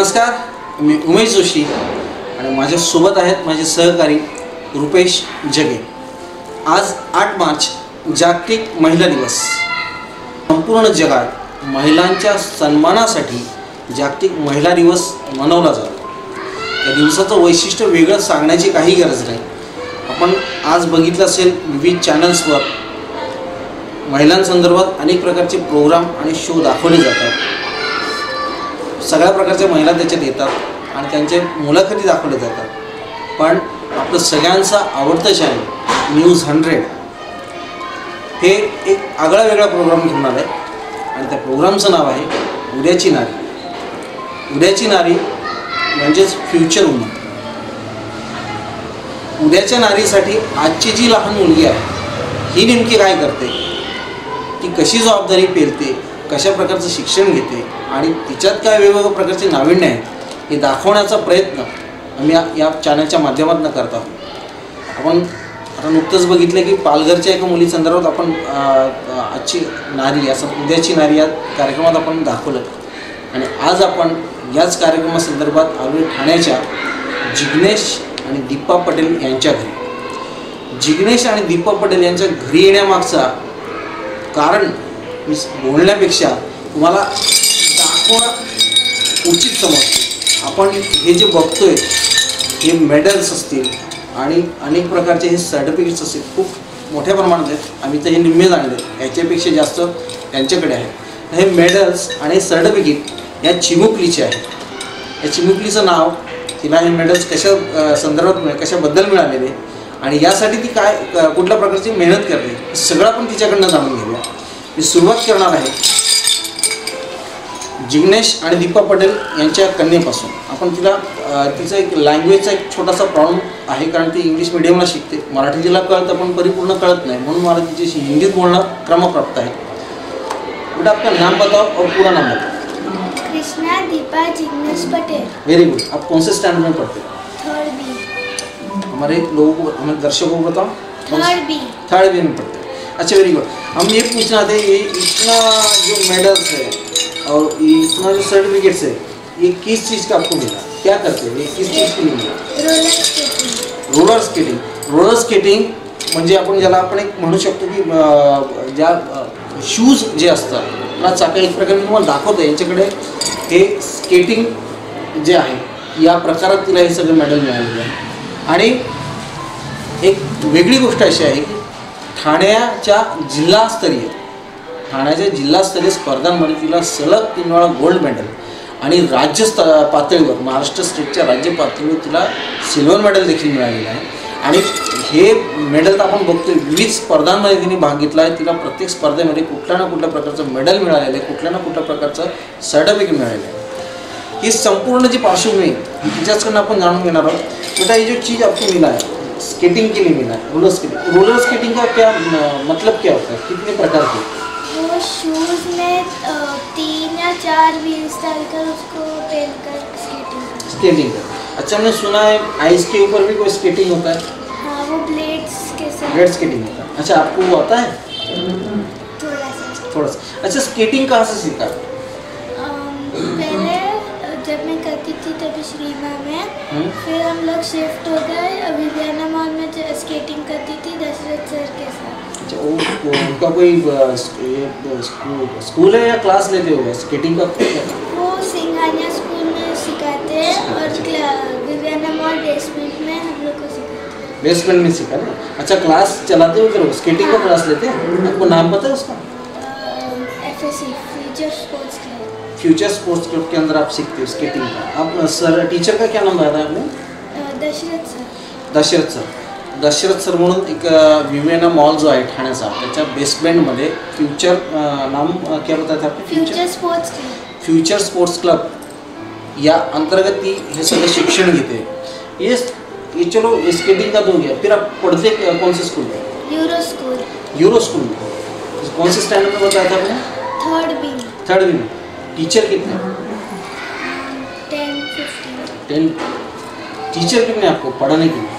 नमस्कार मी उमेश जोशी आणि माझ्यासोबत आहेत माझे सहकारी रुपेश जगे. आज आठ मार्च जागतिक महिला दिवस. संपूर्ण जगात महिलांच्या सन्मानासाठी जागतिक महिला दिवस मनवला जातो. त्या दिवसाचं वैशिष्ट्य वेगळं सांगण्याची काही गरज नाही. आपण आज बघितलं असेल विविध चॅनल्सवर महिलांसंदर्भात अनेक प्रकारचे प्रोग्राम आणि शो दाखवले जातात. सगळ्या प्रकारच्या महिला त्याच्यात येतात आणि त्यांचे मुलाखती दाखवले जातात. पण आपलं सगळ्यांचा आवडतं चॅनल न्यूज हंड्रेड हे एक आगळा वेगळा प्रोग्राम घेऊन आला आहे. आणि त्या प्रोग्रामचं नाव आहे उद्याची नारी. उद्याची नारी म्हणजेच फ्युचर वुमन उद्याच्या नारीसाठी आजची जी लहान मुलगी आहे ही नेमकी काय करते? ती कशी जबाबदारी पेलते? कशा प्रकारचं शिक्षण घेते आणि तिच्यात काय वेगवेगळ्या प्रकारचे नाविन्य आहेत हे दाखवण्याचा प्रयत्न आम्ही या या चॅनलच्या माध्यमातून करत आहोत. आपण आता नुकतंच बघितलं की पालघरच्या एका मुलीसंदर्भात आपण आजची नारी असं उद्याची नारी या कार्यक्रमात आपण दाखवलं. आणि आज आपण याच कार्यक्रमासंदर्भात आलो ठाण्याच्या जिग्नेश आणि दीपा पटेल यांच्या घरी. जिग्नेश आणि दीपा पटेल यांच्या घरी येण्यामागचा कारण मी बोलण्यापेक्षा तुम्हाला दाखवणं उचित समजतो. आपण हे जे बघतोय हे मेडल्स असतील आणि अनेक प्रकारचे हे सर्टिफिकेट्स असतील खूप मोठ्या प्रमाणात आहेत. आम्ही तर हे निम्मे जाणले याच्यापेक्षा जास्त त्यांच्याकडे आहे. हे मेडल्स आणि सर्टिफिकेट या चिमुकलीचे आहे या चिमुकलीचं नाव तिला हे मेडल्स कशा संदर्भात कशाबद्दल मिळालेले? आणि यासाठी ती काय कुठल्या प्रकारची मेहनत करते? सगळं आपण तिच्याकडनं जाणून घेऊया. मी सुरुवात करणार आहे. जिग्नेश आणि दीपा पटेल यांच्या कन्येपासून. आपण तिला तिचा एक लँग्वेजचा एक छोटासा प्रॉब्लेम आहे कारण ती इंग्लिश मिडियमला शिकते. मराठी तिला कळतं पण परिपूर्ण कळत नाही. म्हणून मला तिच्याशी हिंदीत बोलणं क्रमप्राप्त आहे. बेटा आपका नाम बताओ और पूरा नाम बताओ कृष्णा दीपा जिग्नेश पटेल. वेरी गुड आप कौन से स्टैंडर्ड में पढ़ते हो? हमारे लोगों को हमारे दर्शकों को बताओ. थर्ड बी थर्ड बी में पढ़ते हैं. अच्छा वेरी गुड हम ये पूछना थे ये इतना जो मेडल्स है और ये इतना जो सर्टिफिकेट्स है ये किस चीज़ का आपको मिला? क्या करते हैं? ये किस चीज़ के लिए मिला? रोलर स्केटिंग रोलर स्केटिंग म्हणजे आपण ज्याला आपण एक म्हणू शकतो की ज्या शूज जे असतात ना चाका एक प्रकारे तुम्हाला दाखवतो यांच्याकडे हे स्केटिंग जे आहे या प्रकारात तिला हे सगळे मेडल मिळालेले आहे. आणि एक वेगळी गोष्ट अशी आहे की ठाण्याच्या जिल्हास्तरीय ठाण्याच्या जिल्हास्तरीय स्पर्धांमध्ये म्हणजे तिला सलग तीन वेळा गोल्ड मेडल आणि राज्य स्त पातळीवर महाराष्ट्र स्टेटच्या राज्य पातळीवर तिला सिल्वर मेडल देखील मिळालेलं आहे. आणि हे मेडल तर आपण बघतोय विविध स्पर्धांमध्ये तिने भाग घेतला आहे. तिला प्रत्येक स्पर्धेमध्ये कुठल्या ना कुठल्या प्रकारचं मेडल मिळालेलं आहे कुठल्या ना कुठल्या प्रकारचं सर्टिफिकेट मिळालेलं आहे. ही संपूर्ण जी पार्श्वभूमी आहे, ही तिच्याचकडनं आपण जाणून घेणार आहोत. बेटा ही जो चीज़ आपली मिला आहे स्केटिंग के लिए मिला है? रोलर स्केटिंग रोलर स्केटिंग का क्या मतलब क्या होता है? कितने प्रकार के? वो शूज़ में तीन या चार व्हील्स डालकर उसको कर स्केटिंग स्केटिंग का अच्छा मैंने सुना है आइस के ऊपर भी कोई स्केटिंग होता है। हाँ वो ब्लेड्स के साथ। रेड स्केटिंग होता है। अच्छा आपको वो आता है? थोड़ा सा। थोड़ा सा। अच्छा स्केटिंग कहाँ से सीखा? अम, श्रीमा में हम्म? फिर हम लोग शिफ्ट हो गए। विवियाना मॉल में ज- स्केटिंग करती थी दशरथ सर के साथ। अच्छा वो, उनका कोई स्कूल है या क्लास लेते हो? स्केटिंग का वो सिंघानिया स्कूल में सिखाते हैं और क्ला- मॉल बेसमेंट में हम लोग को सिखाते हैं। बेसमेंट में सीखा ना? अच्छा क्लास चलाते हो फिर स्केटिंग का हाँ। क्लास लेते हैं? आपको नाम पता है उसका? हैं F S C Future Sports Club Future Sports Club के अंदर आप सीखते हो स्केटिंग का। आप सर टीचर का क्या नाम था आपने? Dasharath sir Dasharath sir Dasharath sir म्हणून एक विवेना मॉल जो आहे ठाण्याचा त्याच्या बेसमेंटमध्ये फ्युचर नाम क्या बताया था आपने Future Sports Club Future Sports Club या अंतर्गत ती हे सगळं शिक्षण घेते. ये ये चलो स्केटिंग का हो फिर आप पढ़ते कौन से स्कूल में? यूरो स्कूल यूरो स्कूल कौन से स्टैंडर्ड में बताया था आपने? थर्ड बी थर्ड में. टीचर कितने? टेन टीचर कितने आपको? पढ़ाने के लिए?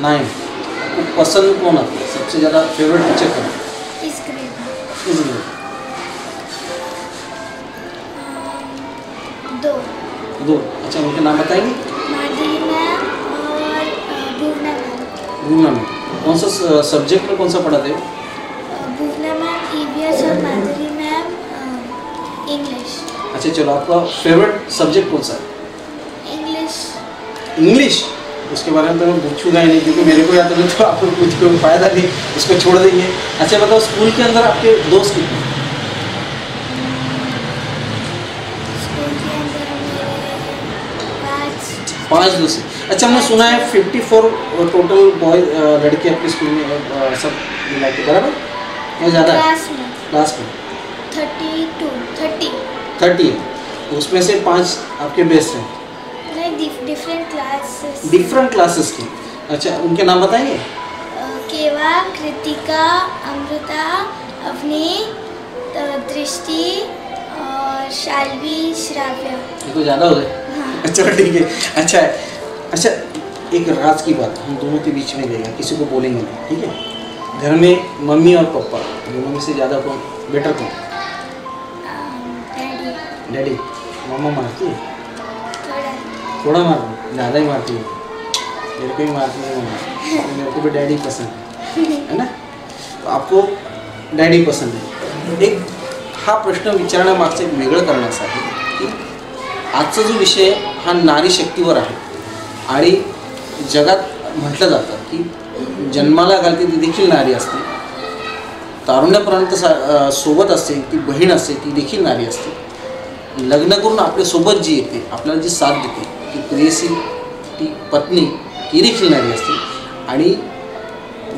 नाइन आपको पसंद कौन आता है? सबसे ज़्यादा फेवरेट टीचर कौन? दो. दो. अच्छा उनके नाम बताएँगे? और भुवना मैम कौन सा uh, सब्जेक्ट में कौन सा पढ़ाते हो? अच्छा चलो आपका फेवरेट सब्जेक्ट कौन सा है? इंग्लिश इंग्लिश उसके बारे में तो मैं पूछूँगा ही नहीं क्योंकि मेरे को याद नहीं तो आपको कुछ कोई फ़ायदा नहीं उसको छोड़ देंगे। अच्छा बताओ स्कूल के अंदर आपके दोस्त कितने स्कूल के अंदर पाँच। पाँच दोस्त अच्छा हमने सुना है फिफ्टी फोर टोटल बॉय लड़के आपके स्कूल में सब मिला के बराबर? या ज़्यादा क्लास में क्लास में थर्टी टू थर्टी थर्टी है। उसमें से पाँच आपके बेस्ट हैं। डिफरेंट क्लासेस डिफरेंट क्लासेस के। अच्छा उनके नाम बताएँगे? केवा कृतिका अमृता अवनी अ, दृष्टि और शालवी श्राव्य। ये तो ज़्यादा हो गए। हाँ। चलो ठीक है। अच्छा है अच्छा एक राज की बात। हम दोनों के बीच में रहेगा किसी को बोलेंगे नहीं ठीक है? घर में मम्मी और पापा दोनों में से ज़्यादा कौन? बेटर कौन? डॅडी डैडी मामा मारती? थोड़ा थोड़ा मारती मारते. ही मारती. है मेरे को ही मारती है मम्मा मेरे को भी डैडी पसंद है है ना? तो आपको डॅडी पसंत आहे. एक हा प्रश्न विचारण्यामागचं एक वेगळं करण्यासाठी की आजचा जो विषय हा नारी शक्तीवर आहे. आणि जगात म्हटलं जातं की जन्माला घालते ती देखील नारी असते. तारुण्यापर्यंत सा सोबत असते ती बहीण असते ती देखील नारी असते. लग्न करून आपल्यासोबत जी येते आपल्याला जी साथ देते ती प्रेयसी ती पत्नी ही देखील नारी असते. आणि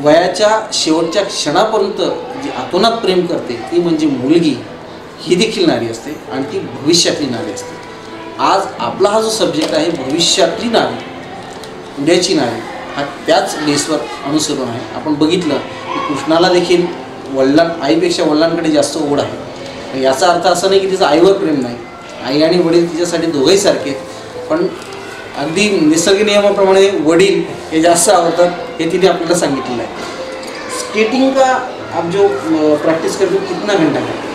वयाच्या शेवटच्या क्षणापर्यंत जी आतोनात प्रेम करते ती म्हणजे मुलगी ही देखील नारी असते आणि ती भविष्यातली नारी असते. आज आपला हा जो सब्जेक्ट आहे भविष्यातली नारी उद्याची नारी हा त्याच बेसवर अनुसरून आहे. आपण बघितलं की कृष्णाला देखील वडिलां आईपेक्षा वडिलांकडे जास्त ओढ आहे. याचा अर्थ असा नाही की तिचं आईवर प्रेम नाही. आई आणि वडील तिच्यासाठी दोघंही सारखे पण अगदी निसर्ग नियमाप्रमाणे वडील हे जास्त आवडतात, हे तिने आपल्याला सांगितलेलं आहे. स्केटिंग का आप जो प्रैक्टिस करते कितना घंटा करते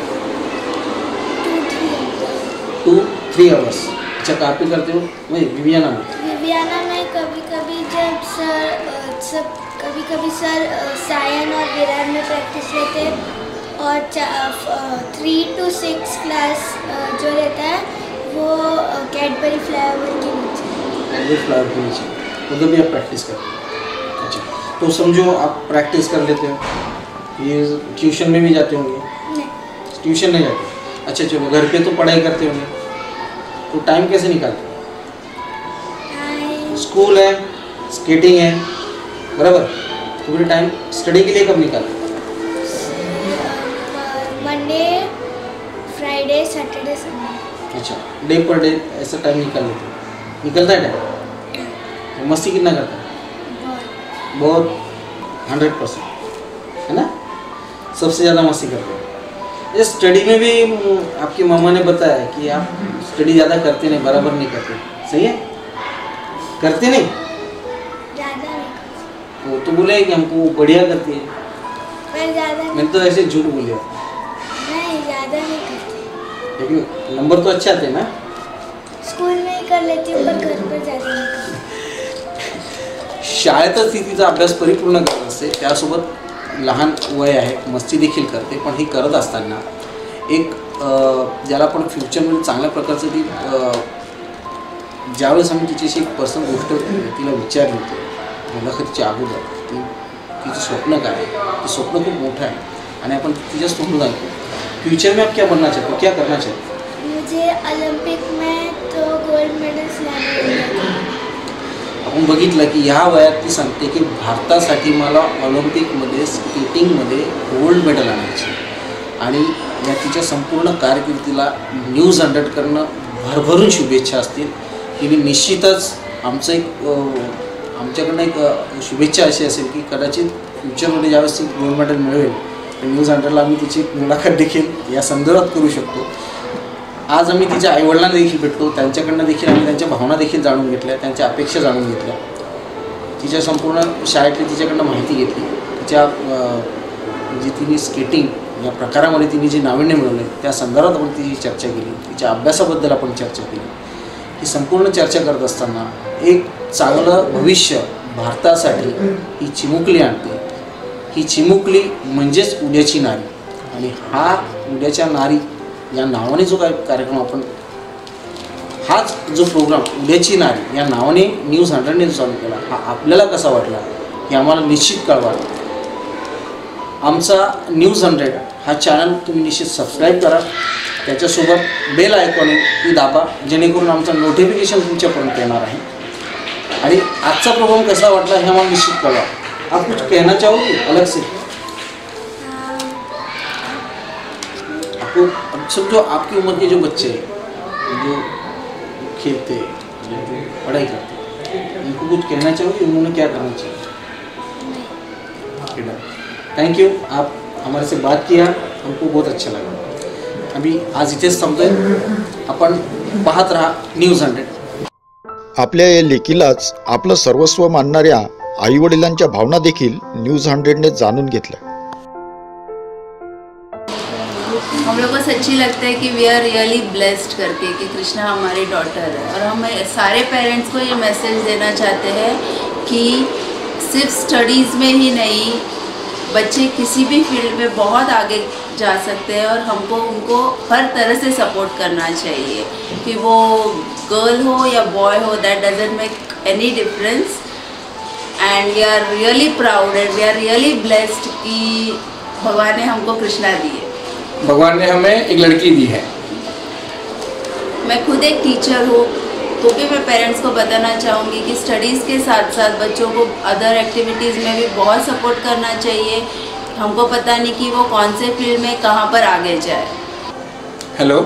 टू थ्री आवर्स अच्छा कहाँ पे करते हो? विवियाना विवियाना में. कभी कभी जब सर सब कभी कभी सर सायन और विराट में प्रैक्टिस लेते हैं और थ्री टू सिक्स क्लास जो रहता है वो कैडबरी फ्लाईओवर के नीचे। एवरेज फ्लावर के नीचे। उधर भी आप प्रैक्टिस करते अच्छा तो समझो आप प्रैक्टिस कर लेते हो। ये ट्यूशन में भी जाते होंगे? नहीं। ट्यूशन नहीं जाते? अच्छा चलो घर पे तो पढ़ाई करते होंगे। तो टाइम कैसे निकालते स्कूल है स्केटिंग है बराबर? तो पूरे टाइम स्टडी के लिए कब निकालते मंडे फ्राइडे सैटरडे संडे अच्छा डे पर डे ऐसा टाइम निकाल लेते हो। निकलता है टाइम मस्ती कितना करता है? बहुत. हंड्रेड परसेंट है ना? सबसे ज़्यादा मस्ती करते हैं। ये स्टडी में भी आपकी मामा ने बताया कि आप स्टडी ज़्यादा करते नहीं बराबर नहीं करते। सही है? करते नहीं? ज़्यादा नहीं वो तो बोले कि हमको बढ़िया करती है। मैंने तो ऐसे झूठ बोलिया ज़्यादा नहीं करती। लेकिन नंबर तो अच्छे आते हैं ना? स्कूल में ही कर लेती हूँ पर घर पर ज़्यादा नहीं करती। शाळेतच ती तिचा अभ्यास परिपूर्ण करत असते त्यासोबत लहान वय आहे मस्ती देखील करते पण हे करत असताना एक ज्याला आपण फ्युचरमध्ये चांगल्या प्रकारचं ती ज्यावेळेस आम्ही तिच्याशी एक पर्सनल गोष्ट तिला विचारली होती मुलाखतीच्या अगोदर की तिचं स्वप्न काय आहे? ते स्वप्न खूप मोठं आहे. आणि आपण तिच्याच तोंडून ऐकू फ्यूचर में आप क्या बनना चाहते हो? क्या करना चाहते हो? मुझे ओलंपिक में तो गोल्ड मेडल्स लाने हैं। आपण बघितलं की ह्या वयात ती सांगते की भारतासाठी मला ऑलिम्पिकमध्ये स्केटिंगमध्ये गोल्ड मेडल आणायचे आणि या तिच्या संपूर्ण कारकिर्दीला न्यूज हंड्रेड करणं भरभरून शुभेच्छा असतील. तिने निश्चितच आमचं एक आमच्याकडनं एक शुभेच्छा अशी असेल की कदाचित फ्युचरमध्ये ज्यावेळेस ती गोल्ड मेडल मिळवेल तर न्यूज हंड्रेडला आम्ही तिची मुलाखत देखील या संदर्भात करू शकतो. आज आम्ही तिच्या आईवडिलांना देखील भेटतो त्यांच्याकडनं देखील आम्ही त्यांच्या भावना देखील जाणून घेतल्या त्यांच्या अपेक्षा जाणून घेतल्या. तिच्या संपूर्ण शाळेतली तिच्याकडनं माहिती घेतली. तिच्या जी तिने स्केटिंग या प्रकारामध्ये तिने जी नाविन्य मिळवले त्या संदर्भात आपण तिची चर्चा केली. तिच्या अभ्यासाबद्दल आपण चर्चा केली. ही संपूर्ण चर्चा करत असताना एक चांगलं भविष्य भारतासाठी ही चिमुकली आणते. ही चिमुकली म्हणजेच उद्याची नारी. आणि हा उद्याच्या नारी या नावाने जो काय कार्यक्रम आपण हाच जो प्रोग्राम उद्याची नारी या नावाने न्यूज हंड्रेडने जो चालू केला हा आपल्याला कसा वाटला हे आम्हाला निश्चित कळवा. आमचा न्यूज हंड्रेड हा चॅनल तुम्ही निश्चित सबस्क्राईब करा. त्याच्यासोबत बेल आयकॉन ती दाबा जेणेकरून आमचं नोटिफिकेशन तुमच्यापर्यंत येणार आहे. आणि आजचा प्रोग्राम कसा वाटला हे आम्हाला निश्चित कळवा. आप कुछ कहना चाहोगे? अलग से। आपको, अब समझो आपकी उम्र के जो बच्चे हैं, जो खेलते हैं पढ़ाई करते उनको कुछ कहना चाहोगे? उन्होंने क्या करना चाहिए? थैंक यू आप हमारे से बात किया, हमको बहुत अच्छा लगा। अभी आज इथेच थांबतोय आपण पाहत राहा न्यूज़ हंड्रेड। आपल्या या लेकीलाच आपलं सर्वस्व मानणाऱ्या आईवडिलांच्या भावना देखील न्यूज़ हंड्रेडने जाणून घेतल्या. हम लोग को सच्ची लगता है कि वी आर रियली ब्लेस्ड करके कि कृष्णा हमारी डॉटर है। और हम सारे पेरेंट्स को ये मैसेज देना चाहते हैं कि सिर्फ़ स्टडीज़ में ही नहीं, बच्चे किसी भी फ़ील्ड में बहुत आगे जा सकते हैं और हमको उनको हर तरह से सपोर्ट करना चाहिए। कि वो गर्ल हो या बॉय हो that doesn't make any difference and we are really proud and we are really blessed कि भगवान ने हमको कृष्णा दी है। भगवान ने हमें एक लड़की दी है। मैं खुद एक टीचर हूँ तो भी मैं पेरेंट्स को बताना चाहूँगी कि स्टडीज़ के साथ साथ बच्चों को अदर एक्टिविटीज़ में भी बहुत सपोर्ट करना चाहिए। हमको पता नहीं कि वो कौन से फ़ील्ड में कहाँ पर आगे जाए। हेलो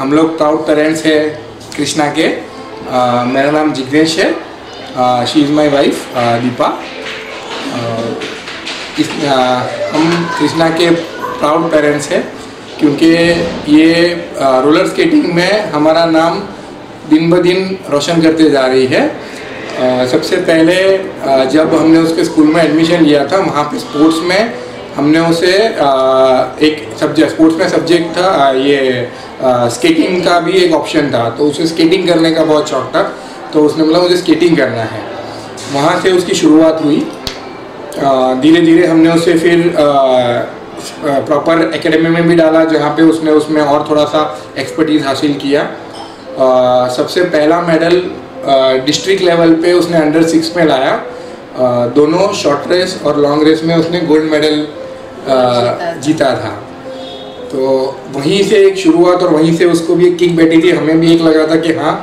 हम लोग प्राउड पेरेंट्स है कृष्णा के। आ, मेरा नाम जिग्नेश है। She is my wife Deepa हम कृष्णा के प्राउड पेरेंट्स हैं क्योंकि ये रोलर स्केटिंग में हमारा नाम दिन ब दिन रोशन करते जा रही है। आ, सबसे पहले आ, जब हमने उसके स्कूल में एडमिशन लिया था वहाँ पे स्पोर्ट्स में हमने उसे एक सब्जेक्ट स्पोर्ट्स में सब्जेक्ट था ये स्केटिंग का भी एक ऑप्शन था तो उसे स्केटिंग करने का बहुत शौक था। तो उसने बोला मुझे स्केटिंग करना है. वहाँ से उसकी शुरुआत हुई। धीरे धीरे हमने उसे फिर प्रॉपर एकेडमी में भी डाला जहाँ पे उसने उसमें और थोड़ा सा एक्सपर्टीज़ हासिल किया। आ, सबसे पहला मेडल डिस्ट्रिक्ट लेवल पे उसने अंडर सिक्स में लाया। आ, दोनों शॉर्ट रेस और लॉन्ग रेस में उसने गोल्ड मेडल जीता था। तो वहीं से एक शुरुआत और वहीं से उसको भी एक किक बैठी थी। हमें भी एक लगा था कि हाँ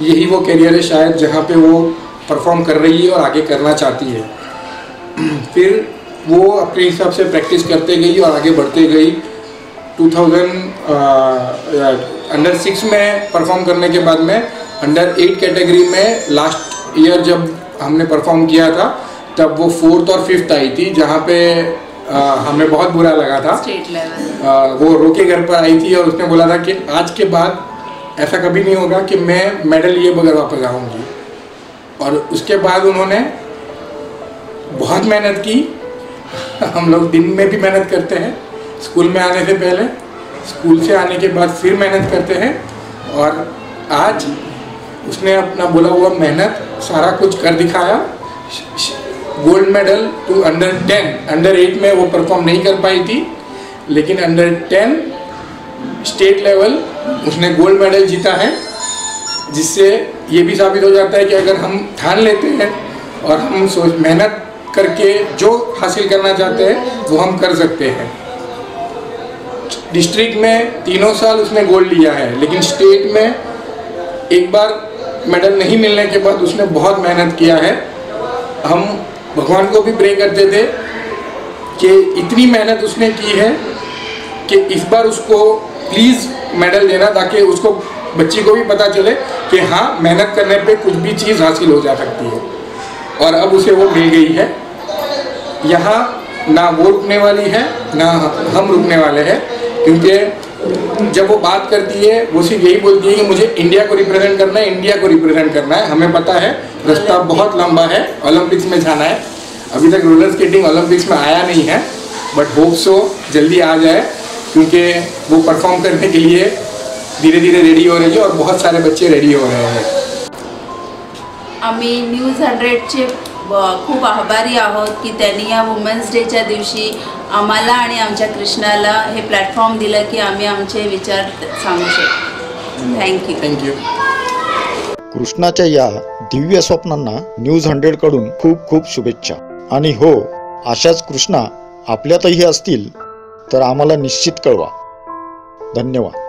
यही वो करियर है शायद जहाँ पे वो परफॉर्म कर रही है और आगे करना चाहती है। फिर वो अपने हिसाब से प्रैक्टिस करते गई और आगे बढ़ते गई। 2000 अंडर सिक्स में परफॉर्म करने के बाद में अंडर एट कैटेगरी में लास्ट ईयर जब हमने परफॉर्म किया था तब वो फोर्थ और फिफ्थ आई थी जहाँ पे आ, हमें बहुत बुरा लगा था। आ, वो रो के घर पर आई थी और उसने बोला था कि आज के बाद ऐसा कभी नहीं होगा कि मैं मेडल लिए बगैर वापस आऊँगी। और उसके बाद उन्होंने बहुत मेहनत की। हम लोग दिन में भी मेहनत करते हैं। स्कूल में आने से पहले, स्कूल से आने के बाद फिर मेहनत करते हैं। और आज उसने अपना बोला हुआ मेहनत सारा कुछ कर दिखाया। Gold medal two under ten under eight में वो परफॉर्म नहीं कर पाई थी। लेकिन अंडर टेन स्टेट लेवल उसने गोल्ड मेडल जीता है, जिससे ये भी साबित हो जाता है कि अगर हम ठान लेते हैं और हम सोच, मेहनत करके जो हासिल करना चाहते हैं, वो हम कर सकते हैं। डिस्ट्रिक्ट में तीनों साल उसने गोल्ड लिया है, लेकिन स्टेट में एक बार मेडल नहीं मिलने के बाद उसने बहुत मेहनत किया है। हम भगवान को भी प्रे करते थे कि इतनी मेहनत उसने की है कि इस बार उसको प्लीज़ मेडल देना ताकि उसको, बच्ची को भी पता चले कि हाँ मेहनत करने पे कुछ भी चीज़ हासिल हो जा सकती है। और अब उसे वो मिल गई है। यहाँ ना वो रुकने वाली है, ना हम रुकने वाले हैं, क्योंकि जब वो बात करती है, वो सिर्फ़ यही बोलती है कि मुझे इंडिया को रिप्रेजेंट करना है, इंडिया को रिप्रेजेंट करना है। हमें पता है, रास्ता बहुत लंबा है ओलंपिक्स में जाना है। अभी तक रोलर स्केटिंग ओलंपिक्स में आया नहीं है बट होप सो जल्दी आ जाए। क्योंकि वो परफॉर्म करने के लिए धीरे धीरे रेडी हो रही है और बहुत सारे बच्चे रेडी हो रहे हैं। आम्ही न्यूज हंड्रेडचे ब- खूप आभारी आहोत की त्यांनी या वुमेन्स डेच्या दिवशी आम्हाला आणि आमच्या कृष्णाला हे प्लॅटफॉर्म दिलं की आम्ही आमचे विचार सांगू शकतो थँक्यू थैंक यू कृष्णाच्या या दिव्य स्वप्नांना न्यूज हंड्रेडकडून खूप खूप शुभेच्छा. आणि हो अशाच कृष्णा आपल्यातही असतील. तर आम्हाला निश्चित कळवा. धन्यवाद.